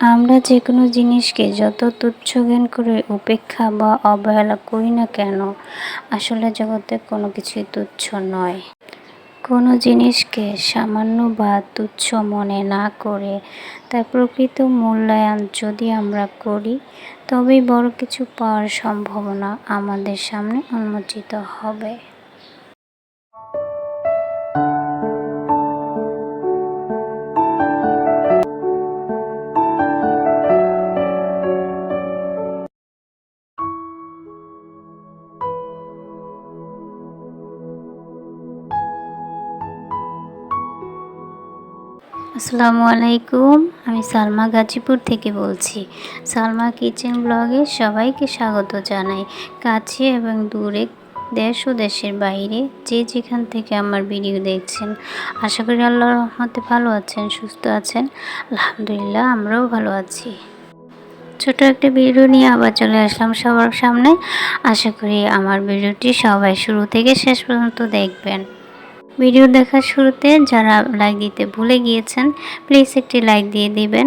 আমরা যে কোনো জিনিসকে যত তুচ্ছ জ্ঞান করে উপেক্ষা বা অবহেলা করি না কেন, আসলে জগতে কোনো কিছুই তুচ্ছ নয়। কোনো জিনিসকে সামান্য বা তুচ্ছ মনে না করে তার প্রকৃত মূল্যায়ন যদি আমরা করি, তবেই বড় কিছু পাওয়ার সম্ভাবনা আমাদের সামনে উন্মোচিত হবে। আসসালামু আলাইকুম, আমি সালমা গাজীপুর থেকে বলছি। সালমা কিচেন ব্লগে সবাইকে স্বাগত জানাই। কাছে এবং দূরে দেশ ও দেশের বাইরে যে যেখান থেকে আমার ভিডিও দেখছেন, আশা করি আল্লাহর রহমতে ভালো আছেন, সুস্থ আছেন। আলহামদুলিল্লাহ, আমরাও ভালো আছি। ছোট একটা ভিডিও নিয়ে আবার চলে আসলাম সবার সামনে। আশা করি আমার ভিডিওটি সবাই শুরু থেকে শেষ পর্যন্ত দেখবেন। ভিডিও দেখার শুরুতে যারা লাইক দিতে ভুলে গিয়েছেন প্লিজ একটি লাইক দিয়ে দিবেন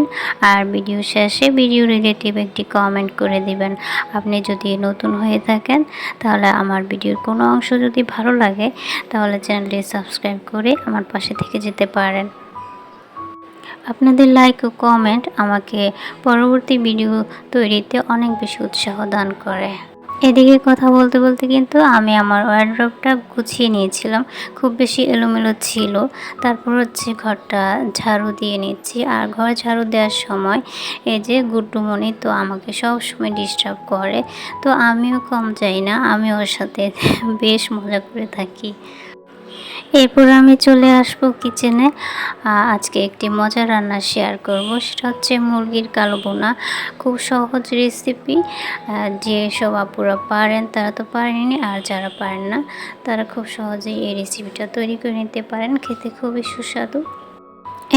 আর ভিডিও শেষে ভিডিও রিলেটিভ একটি কমেন্ট করে দিবেন। আপনি যদি নতুন হয়ে থাকেন, তাহলে আমার ভিডিওর কোনো অংশ যদি ভালো লাগে, তাহলে চ্যানেলটি সাবস্ক্রাইব করে আমার পাশে থেকে যেতে পারেন। আপনাদের লাইক ও কমেন্ট আমাকে পরবর্তী ভিডিও তৈরিতে অনেক বেশি উৎসাহ দান করে। এদিকে কথা বলতে বলতে কিন্তু আমি আমার ওয়ার্ড্রপটা গুছিয়ে নিয়েছিলাম। খুব বেশি এলোমেলো ছিল। তারপর হচ্ছে ঘরটা ঝাড়ু দিয়ে নিচ্ছি। আর ঘর ঝাড়ু দেওয়ার সময় এই যে গুড্ডুমণি তো আমাকে সব সময় ডিস্টার্ব করে। তো আমিও কম যাই না, আমি ওর সাথে বেশ মজা করে থাকি। এরপর আমি চলে আসব কিচেনে আজকে একটি মজার রান্না শেয়ার করব। সেটা হচ্ছে মুরগির কালো বোনা খুব সহজ রেসিপি যেসব আপুরা পারেন, তারা তো পারেনি আর যারা পারেন না, তারা খুব সহজেই এই রেসিপিটা তৈরি করে নিতে পারেন। খেতে খুবই সুস্বাদু।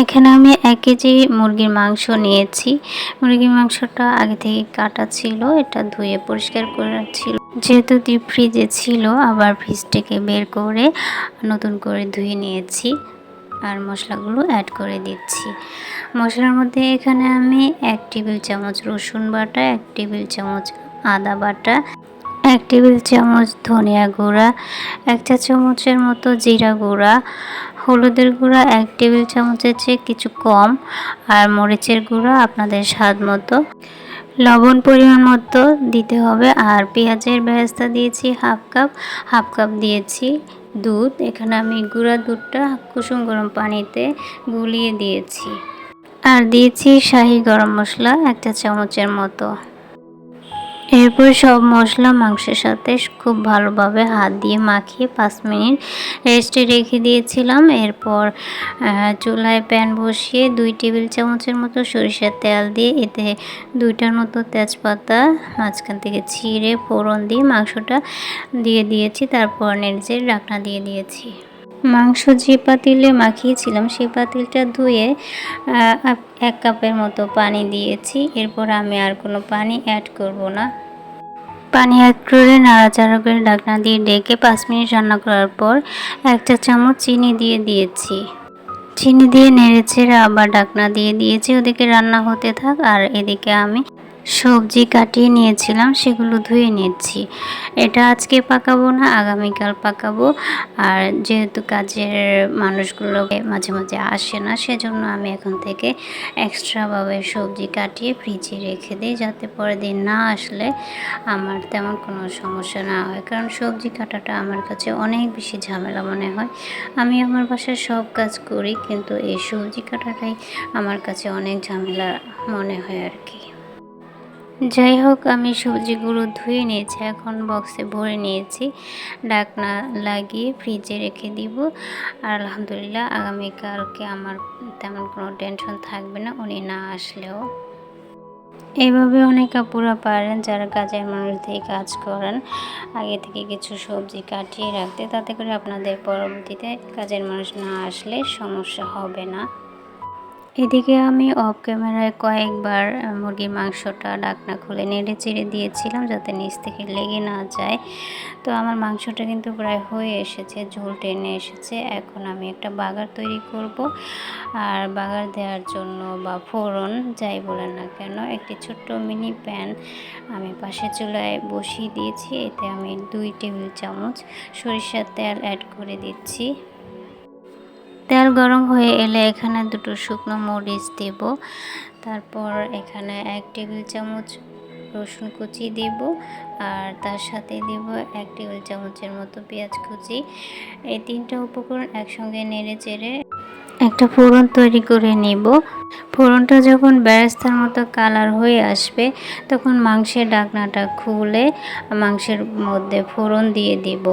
এখানে আমি এক কেজি মুরগির মাংস নিয়েছি। মুরগির মাংসটা আগে থেকে কাটা ছিল, এটা ধুয়ে পরিষ্কার করে ছিল। যেহেতু ডিপ ফ্রিজে ছিল, আবার ফ্রিজ থেকে বের করে নতুন করে ধুয়ে নিয়েছি আর মশলাগুলো অ্যাড করে দিচ্ছি। মশলার মধ্যে এখানে আমি এক টেবিল চামচ রসুন বাটা, এক টেবিল চামচ আদা বাটা, এক টেবিল চামচ ধনিয়া গুঁড়া, এক চা চামচের মতো জিরা গুঁড়া হলুদের গুঁড়া এক টেবিল চামচের চেয়ে কিছু কম, আর মরিচের গুঁড়া আপনাদের স্বাদ মতো। লবণ পরিমাণ মতো দিতে হবে, আর পেঁয়াজের ব্যবস্থা দিয়েছি হাফ কাপ। হাফ কাপ দিয়েছি দুধ। এখানে আমি গুঁড়া দুধটা কুসুম গরম পানিতে গুলিয়ে দিয়েছি। আর দিয়েছি শাহি গরম মশলা, একটা চামচের মতো। এরপর সব মশলা মাংসের সাথে খুব ভালোভাবে হাত দিয়ে মাখিয়ে পাঁচ মিনিট রেস্টে রেখে দিয়েছিলাম। এরপর চুলায় প্যান বসিয়ে দুই টেবিল চামচের মতো সরিষার তেল দিয়ে এতে দুইটার মতো তেজপাতা, মাঝখান থেকে ছিঁড়ে ফোড়ন দিয়ে মাংসটা দিয়ে দিয়েছি, তারপর নেড়ে ডাকনা দিয়ে দিয়েছি। মাংস যে পাতিলে মাখিয়েছিলাম সেই পাতিলটা ধুয়ে এক কাপের মতো পানি দিয়েছি। এরপর আমি আর কোনো পানি অ্যাড করব না। পানি এক করে নাড়াচাড়া ঢাকনা দিয়ে ডেকে পাঁচ মিনিট রান্না করার পর এক চা চামচ চিনি দিয়ে দিয়েছি। চিনি দিয়ে নেড়েছে আবার ঢাকনা দিয়ে দিয়েছি। ওদিকে রান্না হতে থাক আর এদিকে আমি সবজি কাটিয়ে নিয়েছিলাম, সেগুলো ধুয়ে নিচ্ছি। এটা আজকে পাকাবো না, আগামীকাল পাকাবো। আর যেহেতু কাজের মানুষগুলো মাঝে মাঝে আসে না, সেজন্য আমি এখন থেকে এক্সট্রাভাবে সবজি কাটিয়ে ফ্রিজে রেখে দিই, যাতে পরের দিন না আসলে আমার তেমন কোনো সমস্যা না হয়। কারণ সবজি কাটাটা আমার কাছে অনেক বেশি ঝামেলা মনে হয়। আমি আমার বাসায় সব কাজ করি, কিন্তু এই সবজি কাটাটাই আমার কাছে অনেক ঝামেলা মনে হয় আর কি। যাই হোক আমি সবজিগুলো ধুয়ে নিয়েছি, এখন বক্সে ভরে নিয়েছি। ডাকনা লাগিয়ে ফ্রিজে রেখে দিব। আর আলহামদুলিল্লাহ, আগামীকালকে আমার তেমন কোনো টেনশন থাকবে না, উনি না আসলেও। এইভাবে অনেক আপুরা পারেন, যারা কাজের মানুষ দিয়ে কাজ করেন। আগে থেকে কিছু সবজি কাটিয়ে রাখতে, তাতে করে আপনাদের পরবর্তীতে কাজের মানুষ না আসলে সমস্যা হবে না। এদিকে আমি অফ ক্যামেরায় কয়েকবার মুরগির মাংসটা ডাকনা খুলে নেড়ে চেড়ে দিয়েছিলাম যাতে নিচ থেকে লেগে না যায়। তো আমার মাংসটা কিন্তু প্রায় হয়ে এসেছে, ঝোল টেনে এসেছে। এখন আমি একটা বাগার তৈরি করব। আর বাগার দেওয়ার জন্য বা ফোড়ন, যাই বলেন না কেন, একটি ছোট্ট মিনি প্যান আমি পাশে চুলায় বসিয়ে দিয়েছি। এতে আমি দুই টেবিল চামচ সরিষার তেল অ্যাড করে দিচ্ছি। তেল গরম হয়ে এলে এখানে দুটো শুকনো মরিচ দেব। তারপর এখানে এক টেবিল চামচ রসুন কুচি দেব আর তার সাথে দেব এক টেবিল চামচের মতো পেঁয়াজ কুচি। এই তিনটা উপকরণ একসঙ্গে নেড়ে চেড়ে একটা ফোড়ন তৈরি করে নিব। ফোড়নটা যখন ব্যারেস্তার মতো কালার হয়ে আসবে, তখন মাংসের ডাকনাটা খুলে মাংসের মধ্যে ফোড়ন দিয়ে দিব।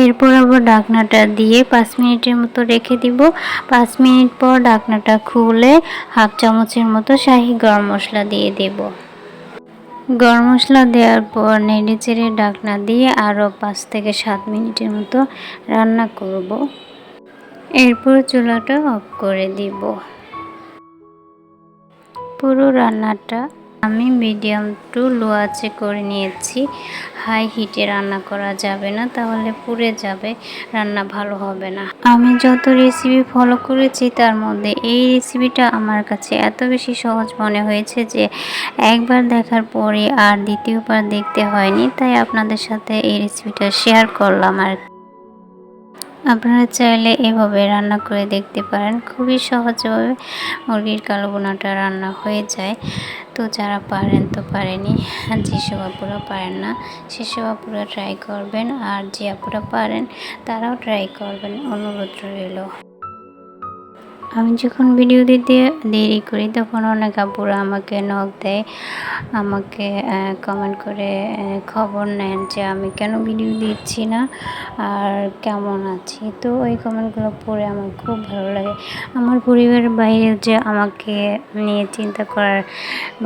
এরপর আবার ডাকনাটা দিয়ে পাঁচ মিনিটের মতো রেখে দিব। পাঁচ মিনিট পর ডাকনাটা খুলে হাফ চামচের মতো শাহি গরম মশলা দিয়ে দেব। গরম মশলা দেওয়ার পর নেড়ে চেড়ে ডাকনা দিয়ে আরও পাঁচ থেকে সাত মিনিটের মতো রান্না করব। এরপর চুলাটা অফ করে দিব। পুরো রান্নাটা আমি মিডিয়াম টু লো আঁচে করে নিয়েছি। হাই হিটে রান্না করা যাবে না, তাহলে পুড়ে যাবে, রান্না ভালো হবে না। আমি যত রেসিপি ফলো করেছি, তার মধ্যে এই রেসিপিটা আমার কাছে এত বেশি সহজ মনে হয়েছে যে, একবার দেখার পরে আর দ্বিতীয়বার দেখতে হয়নি, তাই আপনাদের সাথে এই রেসিপিটা শেয়ার করলাম আর আপনারা চাইলে এভাবে রান্না করে দেখতে পারেন, খুবই সহজভাবে মুরগির কালো রান্না হয়ে যায়। তো যারা পারেন তো পারেনি যেসব আপুরা পারেন না সেসব আপুরা ট্রাই করবেন। আর যে আপুরা পারেন, তারাও ট্রাই করবেন। অনুরোধ রইল। আমি যখন ভিডিও দিতে দেরি করি, তখন অনেক আপুরা আমাকে নখ দেয়। আমাকে কমেন্ট করে খবর নেন যে আমি কেন ভিডিও দিচ্ছি না, আর কেমন আছি। তো ওই কমেন্টগুলো পড়ে আমার খুব ভালো লাগে। আমার পরিবারের বাইরে যে আমাকে নিয়ে চিন্তা করার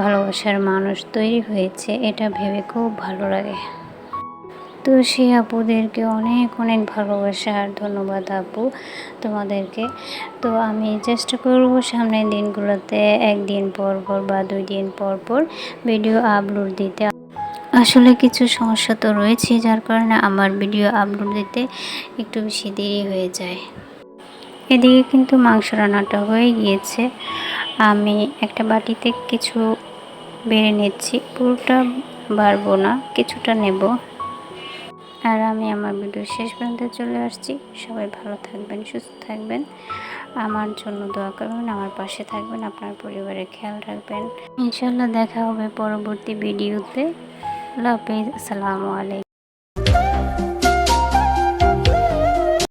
ভালোবাসার মানুষ তৈরি হয়েছে, এটা ভেবে খুব ভালো লাগে। তো সেই আপুদেরকে অনেক অনেক ভালোবাসা আর ধন্যবাদ আপু তোমাদেরকে। তো আমি চেষ্টা করব সামনের দিনগুলোতে একদিন পর পর বা দুই দিন পর পর ভিডিও আপলোড দিতে। আসলে কিছু সমস্যা তো রয়েছে, যার কারণে আমার ভিডিও আপলোড দিতে একটু বেশি দেরি হয়ে যায়। এদিকে কিন্তু মাংস রান্নাটা হয়ে গিয়েছে। আমি একটা বাটিতে কিছু বেড়ে নিচ্ছি, পুরোটা বাড়বো না, কিছুটা নেব। আর আমি আমার ভিডিও শেষ পর্যন্ত চলে আসছি। সবাই ভালো থাকবেন, সুস্থ থাকবেন। আমার জন্য দোয়া করবেন, আমার পাশে থাকবেন, আপনার পরিবারের খেয়াল রাখবেন। ইনশাল্লাহ দেখা হবে পরবর্তী ভিডিওতে। আল্লাহ হাফিজ, আসসালামু আলাইকুম।